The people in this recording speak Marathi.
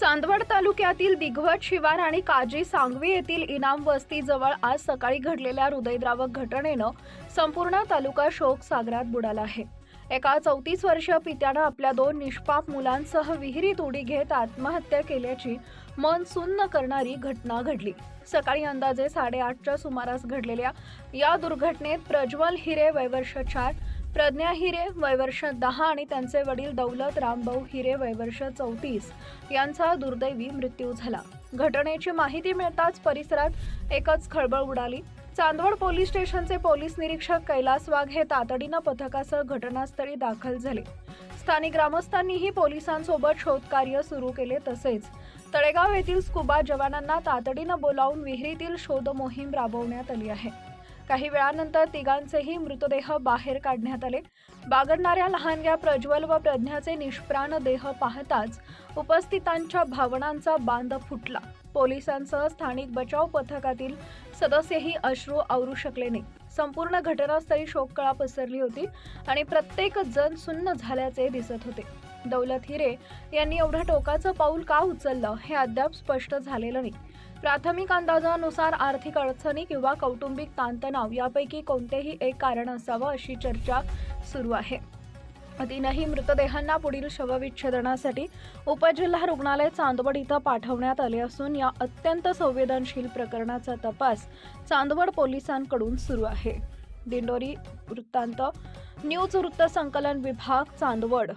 चांदवड तालुक्यातील दिघवट शिवार आणि काजी सांगवी येथील इनाम वस्तीजवळ आज सकाळी घडलेल्या हृदयद्रावक घटनेनं संपूर्ण तालुका शोक सागरात बुडाला आहे. एका चौतीस वर्षीय पित्यानं आपल्या दोन निष्पाप मुलांसह विहिरीत उडी घेत आत्महत्या केल्याची मन सुन्न करणारी घटना घडली. सकाळी अंदाजे साडेआठच्या सुमारास घडलेल्या या दुर्घटनेत प्रज्वल हिरे वयवर्ष चार प्रज्ञा हिरे वयवर्ष दहा आणि त्यांचे वडील दौलत रामभाऊ हिरे वयवर्ष चौतीस यांचा दुर्दैवी मृत्यू झाला. घटनेची माहिती मिळताच परिसरात एकच खळबळ उडाली. चांदवड पोलीस स्टेशनचे पोलीस निरीक्षक कैलास वाघ हे तातडीनं पथकासह घटनास्थळी दाखल झाले. स्थानिक ग्रामस्थांनीही पोलिसांसोबत शोधकार्य सुरू केले तसेच तळेगाव येथील स्कुबा जवानांना तातडीनं बोलावून विहिरीतील शोध मोहीम राबवण्यात आली आहे. काही वेळानंतर तिघांचेही मृतदेह बाहेर काढण्यात आले. बागडणाऱ्या लहानग्या प्रज्वल व प्रज्ञाचे निष्प्राण देह पाहताच उपस्थितांच्या भावनांचा बांध फुटला. पोलिसांसह स्थानिक बचाव पथकातील सदस्यही अश्रू आवरू शकले नाही. संपूर्ण घटनास्थळी शोककळा पसरली होती आणि प्रत्येक जण सुन्न झाल्याचे दिसत होते. दौलत हिरे यांनी एवढं टोकाचं पाऊल का उचललं हे अद्याप स्पष्ट झालेलं नाही. प्राथमिक अंदाजानुसार आर्थिक अडचणी किंवा कौटुंबिक ताणतणाव यापैकी कोणतेही एक कारण असावं अशी चर्चा सुरू आहे. तीनही मृतदेहांना पुढील शवविच्छेदनासाठी उपजिल्हा रुग्णालय चांदवड इथं पाठवण्यात आले असून या अत्यंत संवेदनशील प्रकरणाचा तपास चांदवड पोलिसांकडून सुरू आहे. दिंडोरी वृत्तांत न्यूज वृत्त संकलन विभाग चांदवड.